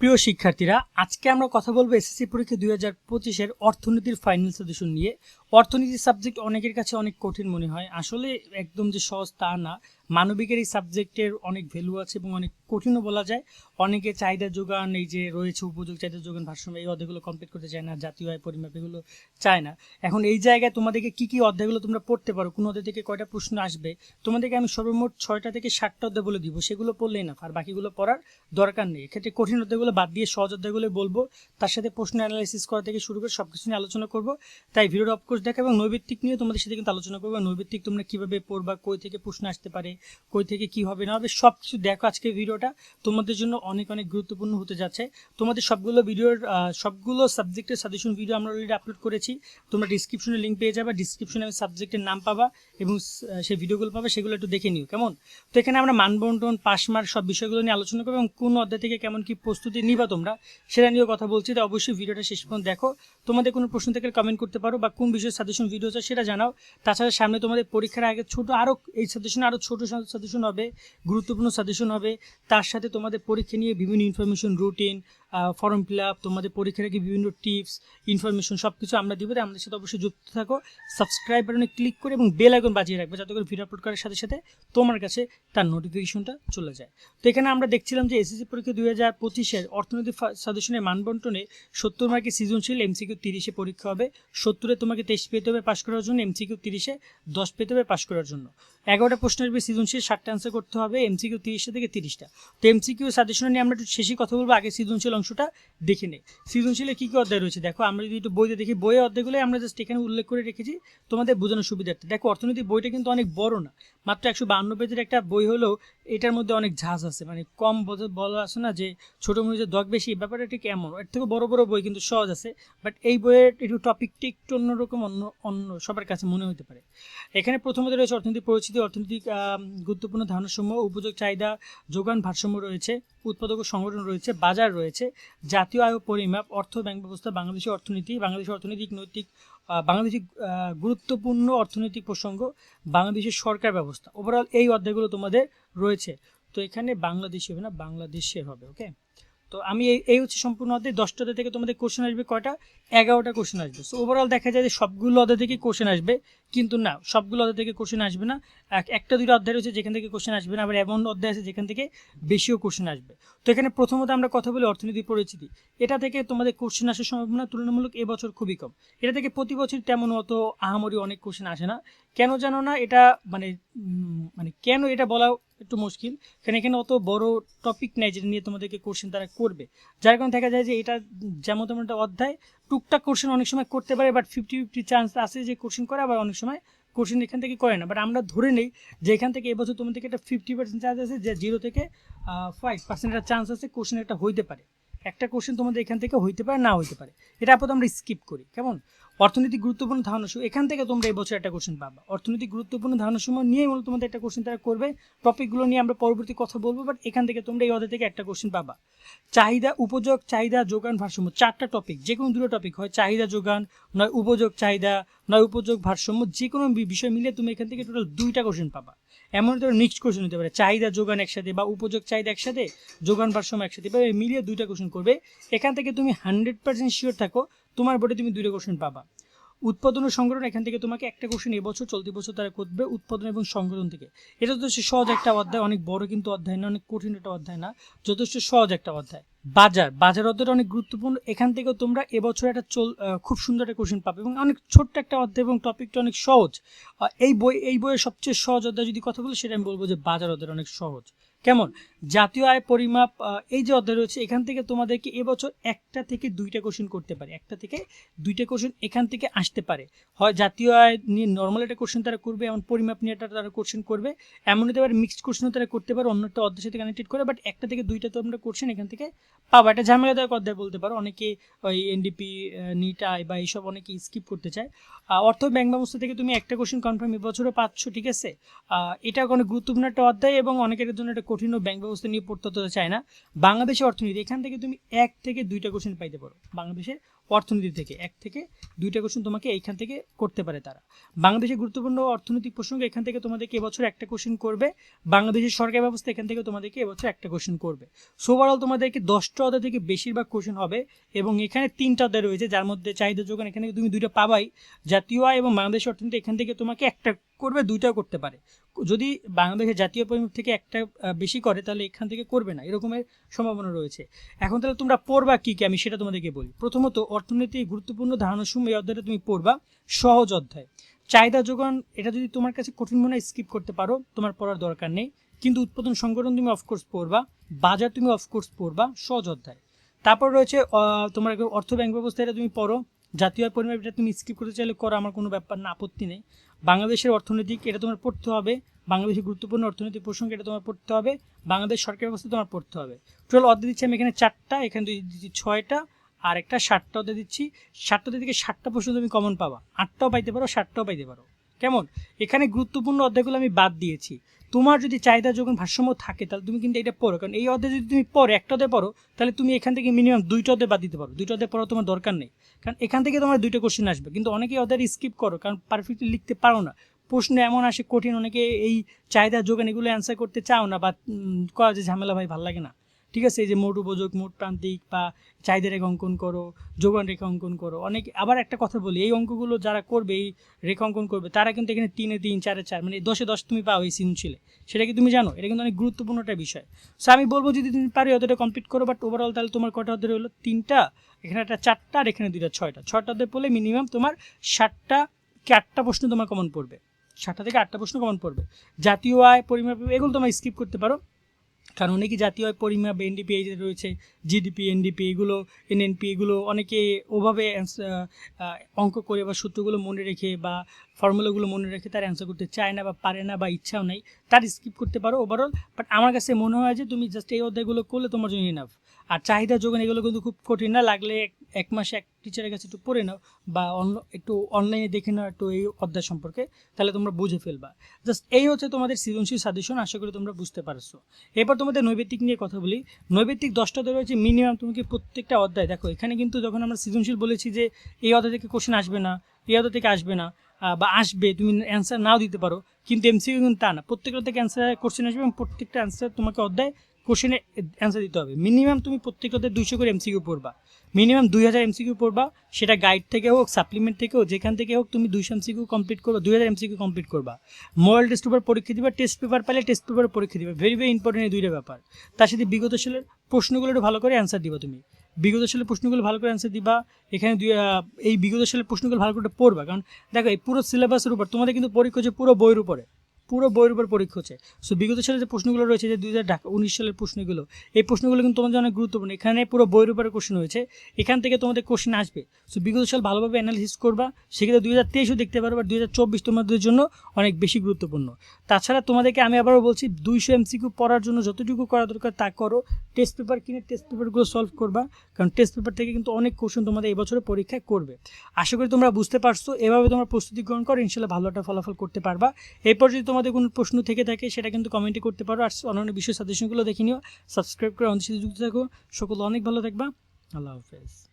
প্রিয় শিক্ষার্থীরা, আজকে আমরা কথা বলব এসএসসি পরীক্ষা দুই হাজার পঁচিশের অর্থনীতির ফাইনাল সদস্য নিয়ে। অর্থনীতির সাবজেক্ট অনেকের কাছে অনেক কঠিন মনে হয়। আসলে একদম যে সহজ তা না। মানবিকের এই সাবজেক্টের অনেক ভ্যালু আছে এবং অনেক কঠিনও বলা যায়। অনেকে চাহিদা যোগান, এই যে রয়েছে উপযোগ চাহিদা যোগান ভারসাম্য, এই অধ্যায়গুলো কমপ্লিট করতে চায় না, জাতীয় আয় পরিমাপ এগুলো চায় না। এখন এই জায়গায় তোমাদেরকে কি কি অধ্যায়গুলো তোমরা পড়তে পারো? কোন অধ্যায় থেকে কয়টা প্রশ্ন আসবে? তোমাদেরকে আমি সর্বমোট ছয়টা থেকে সাতটা অধ্যায় বলে দিব। সেগুলো পড়লেই না, আর বাকিগুলো পড়ার দরকার নেই। এক্ষেত্রে কঠিন অধ্যায়গুলো বাদ দিয়ে সহজ অধ্যায়গুলো বলব। তার সাথে প্রশ্ন অ্যানালাইসিস করা থেকে শুরু করে সব কিছু নিয়ে আলোচনা করব। তাই ভিডিওটা অফকোর্স দেখা এবং নৈবিত্তিক নিয়ে তোমাদের সাথে কিন্তু আলোচনা করব। নৈবিত্তিক তোমরা কীভাবে পড়বা, কই থেকে প্রশ্ন আসতে পারে, কই থেকে কি হবে না হবে সব কিছু দেখো আজকে ভিডিওটা। তোমাদের জন্য অনেক অনেক গুরুত্বপূর্ণ হতে যাচ্ছে। তোমাদের সবগুলো ভিডিওর সবগুলো সাবজেক্টের সাজেশন ভিডিও আমরা অলরেডি আপলোড করেছি। তোমরা ডিসক্রিপশনে লিঙ্ক পেয়ে যাবে ডিসক্রিপশনে আমি সাবজেক্টের নাম পাবা এবং সেই ভিডিওগুলো পাবে, সেগুলো একটু দেখে নিও, কেমন? তো এখানে আমরা মানবন্টন পাস মার্ক সব বিষয়গুলো নিয়ে আলোচনা করব এবং কোন অধ্যায় থেকে কেমন কি প্রস্তুতি নিবা তোমরা, সেটা নিয়েও কথা বলছি। তো অবশ্যই ভিডিওটা শেষ পর্যন্ত দেখো। তোমাদের কোনো প্রশ্ন থেকে কমেন্ট করতে পারো বা কোন বিষয়ে সাজেশন ভিডিও আছে সেটা জানাও। তাছাড়া সামনে তোমাদের পরীক্ষার আগে ছোট আরও এই সাজেশন আরও ছোট সাজেশন হবে, গুরুত্বপূর্ণ সাজেশন হবে। তার সাথে তোমাদের পরীক্ষা নিয়ে বিভিন্ন information routine form fill up তোমাদের পরীক্ষার আগে বিভিন্ন টিপস ইনফরমেশন সব কিছু আমরা দিব, তাই আমাদের সাথে অবশ্যই যুক্ত থাকো। সাবস্ক্রাইব বাটনে ক্লিক করে এবং বেল আইকন বাজিয়ে রাখবে, যাতে করে ভিডিও আপলোড করার সাথে সাথে তোমার কাছে তার নোটিফিকেশনটা চলে যায়। তো এখানে আমরা দেখছিলাম যে এসএসসি পরীক্ষা দুই হাজার পঁচিশের অর্থনৈতিক সাজেশনের মানবন্টনে সত্তর মার্কের সৃজনশীল এমসিকিউ তিরিশে পরীক্ষা হবে। সত্তরে তোমাকে তেইশ পেতে হবে পাশ করার জন্য এমসিকিউ তিরিশে দশ পেতে হবে পাশ করার জন্য। এগারোটা প্রশ্ন আসবে, সৃজনশীল ষাটটা অ্যান্সার করতে হবে এমসিকিউ তিরিশটা থেকে তিরিশটা। তো এমসিকিউ সাজেশন নিয়ে আমরা একটু শেষে কথা বলব, আগে সৃজনশীল অংশটা দেখে নেই। সৃজনশীলে কী কী অধ্যায় রয়েছে? দেখো, আমরা যদি একটু বইতে দেখি, বইয়ের অধ্যায়গুলো আমরা জাস্ট এখানে উল্লেখ করে রেখেছি তোমাদের বোঝানোর সুবিধার্থে। দেখো, অর্থনীতি বইটা কিন্তু অনেক বড় না, মাত্র একশো বান্ন পেজের একটা বই হলেও এটার মধ্যে অনেক ঝাঁজ আছে। মানে কম বলা আছে না যে ছোটো মরিচের দগ বেশি ব্যাপারটা ঠিক এমন। এর থেকে বড় বড় বই কিন্তু সহজ আছে বাট এই বইয়ের একটু টপিকটি একটু অন্যরকম, অন্য অন্য সবার কাছে মনে হতে পারে। এখানে প্রথমত রয়েছে অর্থনৈতিক পরিস্থিতি অর্থনৈতিক গুরুত্বপূর্ণ ধারণাসমূহ, উপযোগ চাহিদা, যোগান ভারসাম্য রয়েছে, উৎপাদক সংগঠন রয়েছে, বাজার রয়েছে জাতীয় আয় পরিমাপ, অর্থ ব্যাংক ব্যবস্থা বাংলাদেশের অর্থনীতি বাংলাদেশের অর্থনৈতিক, নৈতিক বাংলাদেশের গুরুত্বপূর্ণ অর্থনৈতিক প্রসঙ্গ, বাংলাদেশের সরকার ব্যবস্থা। ওভারঅল এই অধ্যায়গুলো তোমাদের রয়েছে। তো এখানে বাংলাদেশি হবে না বাংলাদেশের হবে ওকে তো আমি এই এই হচ্ছে সম্পূর্ণ অধ্যায়। দশটা অধ্যায় থেকে তোমাদের কোশ্চেন আসবে কয়টা? এগারোটা কোশ্চেন আসবে। সো ওভারঅল দেখা যায় যে সবগুলো অধ্যায় থেকে কোশ্চেন আসবে। কিন্তু না, সবগুলো অধ্যায় থেকে কোশ্চেন আসবে না। একটা দুটো অধ্যায় রয়েছে, যেখান থেকে কোশ্চেন আসবে না, আবার এমন অধ্যায় আছে যেখান থেকে বেশিও কোশ্চেন আসবে। তো এখানে প্রথমত আমরা কথা বলি অর্থনীতি পরিচিতি এটা থেকে তোমাদের কোশ্চেন আসার সম্ভাবনা তুলনামূলক এবছর খুবই কম। এটা থেকে প্রতি বছর তেমন অত আহামরি অনেক কোশ্চেন আসে না। কেন জানো না, এটা মানে মানে কেন এটা বলা একটু মুশকিল? কারণ এখানে অত বড় টপিক নেই যেটা নিয়ে তোমাদেরকে কোশ্চেন তারা করবে। যার কারণে দেখা যায় যে এটা যেমন তেমন একটা অধ্যায় টুকটাক কোশ্চেন অনেক সময় করতে পারে বাট ফিফটি ফিফটি চান্স আছে যে কোশ্চেন করে, আবার অনেক সময় কোশ্চেন এখান থেকে করে না। বাট আমরা ধরে নেই যে এখান থেকে এবছর তোমার থেকে একটা ফিফটি পার্সেন্ট চান্স আছে, যে জিরো থেকে ফাইভ পার্সেন্ট একটা চান্স আছে কোশ্চেন একটা হইতে পারে। একটা কোশ্চেন তোমাদের এখান থেকে হইতে পারে, না হইতে পারে। এটা আপাতত আমরা স্কিপ করি, কেমন? অর্থনৈতিক গুরুত্বপূর্ণ ধারণা সমূহ এখান থেকে তোমরা এই বছর একটা কোশ্চেন পাবা। অর্থনৈতিক গুরুত্বপূর্ণ ধারণা সমূহ নিয়েই মূলত তোমাদের একটা কোশ্চেন তারা করবে। টপিকগুলো নিয়ে আমরা পরবর্তী কথা বলব বাট এখান থেকে তোমরা এই অধ্যায় থেকে একটা কোশ্চেন পাবা। চাহিদা, উপযোগ, চাহিদা, যোগান, ভারসাম্য চারটা টপিক যে কোনো দুটো টপিক হয়। চাহিদা, যোগান, নয় উপযোগ, চাহিদা, নয় উপযোগ, ভারসাম্য যে কোনো বিষয় মিলে তুমি এখান থেকে টোটাল দুইটা কোশ্চেন পাবা। এমন ধরো মিক্সড কোশ্চেন হতে পারে। চাহিদা, যোগান একসাথে বা উপযোগ, চাহিদা একসাথে, যোগান, ভারসাম্য একসাথে বা মিলিয়ে দুইটা কোশ্চেন করবে। এখান থেকে তুমি হান্ড্রেড পার্সেন্ট শিওর থাকো তোমার বোর্ডে তুমি দুইটা কোশ্চেন পাবা। উৎপাদন ও সংগঠন, এখান থেকে তোমাকে একটা কোশ্চেন এবছর চলতি বছর তারা করবে উৎপাদন এবং সংগঠন থেকে। এটা তো সহজ একটা অধ্যায়, অনেক বড় কিন্তু অধ্যায় না, অনেক কঠিন একটা অধ্যায় না, যথেষ্ট সহজ একটা অধ্যায়। বাজার বাজার অধ্যায়টা অনেক গুরুত্বপূর্ণ। এখান থেকেও তোমরা এবছর একটা চল খুব সুন্দর একটা কোশ্চেন পাবে এবং অনেক ছোট্ট একটা অধ্যায় এবং টপিকটা অনেক সহজ। এই বই এই বইয়ের সবচেয়ে সহজ অধ্যায় যদি কথা বলি, সেটা আমি বলব যে বাজার অধ্যায় অনেক সহজ। কেমন? জাতীয় আয় পরিমাপ এই যে অধ্যায় রয়েছে, এখান থেকে তোমাদেরকে এবছর একটা থেকে দুইটা কোশ্চেন করতে পারে। একটা থেকে দুইটা কোশ্চেন এখান থেকে আসতে পারে। হয় জাতীয় আয় নিয়ে নর্মাল একটা কোশ্চেন তারা করবে, এমন পরিমাপ নিয়ে একটা তারা কোশ্চেন করবে, এমন হতে পারে মিক্সড কোশ্চেনও তারা করতে পারে, অন্য একটা অধ্যায়ের সাথে কানেক্টেড করে বাট একটা থেকে দুইটা তোমরা কোশ্চেন এখান থেকে পাবা। এটা ঝামেলাদায়ক অধ্যায় বলতে পারো। অনেকে ওই এনডিপি নিট আয় বা এইসব অনেকে স্কিপ করতে চায়। অর্থ ব্যাংক ব্যবস্থা থেকে তুমি একটা কোশ্চেন কনফার্ম এবছরও পাচ্ছ, ঠিক আছে? এটা অনেক গুরুত্বপূর্ণ একটা অধ্যায় এবং অনেকের জন্য একটা কঠিন ব্যাংক ব্যবস্থা নিয়ে পড়তে চায় না। বাংলাদেশের অর্থনীতি, এখান থেকে তুমি এক থেকে দুইটা কোশ্চেন পাইতে পারো। বাংলাদেশের অর্থনীতি থেকে। এক থেকে দুইটা কোশ্চেন তোমাকে এইখান থেকে করতে পারে তারা। বাংলাদেশের গুরুত্বপূর্ণ অর্থনৈতিক প্রসঙ্গ এখান থেকে তোমাদেরকে এবছর একটা কোশ্চেন করবে। বাংলাদেশের সরকারি ব্যবস্থা এখান থেকে তোমাদেরকে এবছর একটা কোশ্চেন করবে। সো ওভারঅল তোমাদেরকে দশটা অধ্যায় থেকে বেশিরভাগ কোশ্চেন হবে এবং এখানে তিনটা অধ্যায় রয়েছে, যার মধ্যে চাহিদা যোগান এখানে তুমি দুইটা পাবাই। জাতীয় আয় এবং বাংলাদেশ অর্থনীতি এখান থেকে তোমাকে একটা করবে, দুইটাও করতে পারে। যদি বাংলাদেশের জাতীয় পরিমাণ থেকে একটা বেশি করে, তাহলে এখান থেকে করবে না। এরকমের সম্ভাবনা রয়েছে। এখন তাহলে তোমরা পড়বা কি কি, আমি সেটা তোমাদেরকে বলি। প্রথমত অর্থনীতি গুরুত্বপূর্ণ ধারণাসমূহ এই অধ্যায়টা তুমি পড়বা, সহজ অধ্যায়। চাহিদা যোগান, এটা যদি তোমার কাছে কঠিন মনে স্কিপ করতে পারো, তোমার পড়ার দরকার নেই। কিন্তু উৎপাদন সংগঠন তুমি অফকোর্স পড়বা, বাজার তুমি অফকোর্স পড়বা, সহজ অধ্যায়। তারপর রয়েছে তোমার অর্থ ব্যাংক ব্যবস্থা এটা তুমি পড়ো, জাতীয় আয় পরিমাপ এটা তুমি স্কিপ করতে চাইলে করো, আমার কোনো ব্যাপার না, আপত্তি নেই। বাংলাদেশের অর্থনৈতিক এটা তোমার পড়তে হবে, বাংলাদেশের গুরুত্বপূর্ণ অর্থনৈতিক প্রসঙ্গ এটা তোমার পড়তে হবে, বাংলাদেশ সরকার ব্যবস্থা তোমার পড়তে হবে। টোটাল অর্ধে দিচ্ছি আমি এখানে চারটা, এখানে দিচ্ছি ছয়টা আর একটা ষাটটা অর্ধে দিচ্ছি ষাটটা থেকে ষাটটা প্রশ্ন তুমি কমন পাবা। আটটাও পাইতে পারো ষাটটাও পাইতে পারো। কেমন? এখানে গুরুত্বপূর্ণ অধ্যায়গুলো আমি বাদ দিয়েছি। তোমার যদি চাহিদা যখন ভারসাম্য থাকে, তাহলে তুমি কিন্তু এটা পড়ো। কারণ এই অধ্যায় যদি তুমি পড়ো, একটা পড়ো, তাহলে তুমি এখান থেকে মিনিমাম দুইটা অধ্যায় বাদ দিতে পারো। দুইটা অধ্যায় তোমার দরকার নেই। কারণ এখান থেকে তোমার দুইটা কোশ্চেন আসবে। কিন্তু অনেকেই অধ্যায় স্কিপ করো, কারণ পারফেক্টলি লিখতে পারো না। প্রশ্ন এমন আসে কঠিন, অনেকে এই চাহিদা যোগান এগুলো অ্যান্সার করতে চাও না বা করা যে ঝামেলা ভাই, ভালো লাগে না। ঠিক আছে, এই যে মোট উপযোগ, মোট প্রান্তিক বা চাহিদা রেখা অঙ্কন করো, যোগান রেখা অঙ্কন করো, অনেক আবার একটা কথা বলি, এই অঙ্কগুলো যারা করবে, এই রেখা অঙ্কন করবে, তারা কিন্তু এখানে তিনে তিন, চারে চার মানে দশে দশ তুমি পাও এই সৃজনশীলে। সেটা কি তুমি জানো? এটা কিন্তু অনেক গুরুত্বপূর্ণ একটা বিষয়। সো আমি বলব যদি তুমি পারি অতটা কমপ্লিট করো বাট ওভারঅল তাহলে তোমার কটা অধ্যায় হলো? তিনটা, এখানে একটা চারটা আর এখানে দুইটা, ছয়টা। ছয়টা অধ্যায় পড়লে মিনিমাম তোমার ষাটটা কি আটটা প্রশ্ন তোমার কমন পড়বে। ষাটটা থেকে আটটা প্রশ্ন কমন পড়বে। জাতীয় আয়, পরিমাপ, এগুলো তোমার স্কিপ করতে পারো। কারণ অনেকে জাতীয় পরিমাপ এনডিপি এই রয়েছে জিডিপি এনডিপি এগুলো এনএনপি এগুলো অনেকে ওভাবে অঙ্ক করে বা সূত্রগুলো মনে রেখে বা ফর্মুলাগুলো মনে রেখে তার অ্যান্সার করতে চায় না বা পারে না বা ইচ্ছাও নেই, তার স্কিপ করতে পারো ওভারঅল বাট আমার কাছে মনে হয় যে তুমি জাস্ট এই অধ্যায়গুলো করলে তোমার জন্য ইনাফ আর চাহিদা যোগান এগুলো কিন্তু খুব কঠিন না, লাগলে এক- মাসে এক টিচারের কাছে একটু পড়ে নাও বা অন্য, একটু অনলাইনে দেখে নাও একটু এই অধ্যায় সম্পর্কে, তাহলে তোমরা বুঝে ফেলবা। জাস্ট এই হচ্ছে তোমাদের সৃজনশীল সাজেশন আশা করি তোমরা বুঝতে পারছ। এরপর তোমাদের নৈবেদিক নিয়ে কথা বলি। নৈবেদিক দশটা ধরে রয়েছে মিনিমাম তোমাকে প্রত্যেকটা অধ্যায়, দেখো, এখানে কিন্তু যখন আমরা সৃজনশীল বলেছি যে এই অধ্যায় থেকে কোশ্চেন আসবে না, এই অধ্যায় থেকে আসবে না বা আসবে, তুমি অ্যান্সার নাও দিতে পারো, কিন্তু এমসিকিউ কিন্তু তা না। প্রত্যেকটা থেকে অ্যান্সার কোশ্চেন আসবে এবং প্রত্যেকটা অ্যান্সার তোমাকে অধ্যায় কোশ্চেনে অ্যান্সার দিতে হবে। মিনিমাম তুমি প্রত্যেকটাতে দুইশো করে এমসিকিউ পড়বা। মিনিমাম দুই হাজার এমসিকিউ পড়বা, সেটা গাইড থেকে হোক সাপ্লিমেন্ট থেকে হোক, যেখান থেকে হোক তুমি দুইশো এমসিকিউ কমপ্লিট করবা, দুই হাজার এমসিকিউ কমপ্লিট করবা। মোরাল টেস্ট পেপার পরীক্ষা দিবা টেস্ট পেপার পাইলে টেস্ট পেপার পরীক্ষা দিবা। ভেরি ভেরি ইম্পর্টেন্ট এই দুইটা ব্যাপার। তার সাথে বিগত সালের প্রশ্নগুলো একটু ভালো করে অ্যান্সার দিবা তুমি। বিগত সালের প্রশ্নগুলো ভালো করে অ্যান্সার দিবা। এখানে দুই এই বিগত সালের প্রশ্নগুলো ভালো করে পড়বা। কারণ দেখো, এই পুরো সিলেবাসের উপর, তোমাদের কিন্তু পরীক্ষা হচ্ছে পুরো বইয়ের উপরে। পুরো বইয়ের উপর পরীক্ষা হচ্ছে। সো বিগত সালের যে প্রশ্নগুলো রয়েছে, যে দুই হাজার উনিশ সালের প্রশ্নগুলো, এই প্রশ্নগুলো কিন্তু তোমাদের অনেক গুরুত্বপূর্ণ। এখানে পুরো বইয়ের উপরে কোশ্চেন হয়েছে। এখান থেকে তোমাদের কোশ্চেন আসবে। সো বিগত সাল ভালোভাবে অ্যানালিসিস করবা। সেক্ষেত্রে দুই হাজার তেইশও দেখতে পারো বা দুই হাজার চব্বিশ তোমাদের জন্য অনেক বেশি গুরুত্বপূর্ণ। তাছাড়া তোমাদেরকে আমি আবারও বলছি, দুইশো এমসিকিউ পড়ার জন্য যতটুকু করা দরকার তা করো। টেস্ট পেপার কিনে টেস্ট পেপারগুলো সলভ করবা। কারণ টেস্ট পেপার থেকে কিন্তু অনেক কোশ্চেন তোমাদের এবছরে পরীক্ষায় করবে। আশা করি তোমরা বুঝতে পারছ। এভাবে তোমরা প্রস্তুতি গ্রহণ করো। ইনশাল্লাহ ভালো একটা ফলাফল করতে পারবা। এরপর যদি তোমাদের কোনো প্রশ্ন থেকে থাকে, সেটা কিন্তু কমেন্টে করতে পারো। আর অন্যান্য বিষয় সাজেশনগুলো দেখে নিও। সাবস্ক্রাইব করে অন্তর্সাথে যুক্ত থাকো। সকল অনেক ভালো থাকবা। আল্লাহ হাফেজ।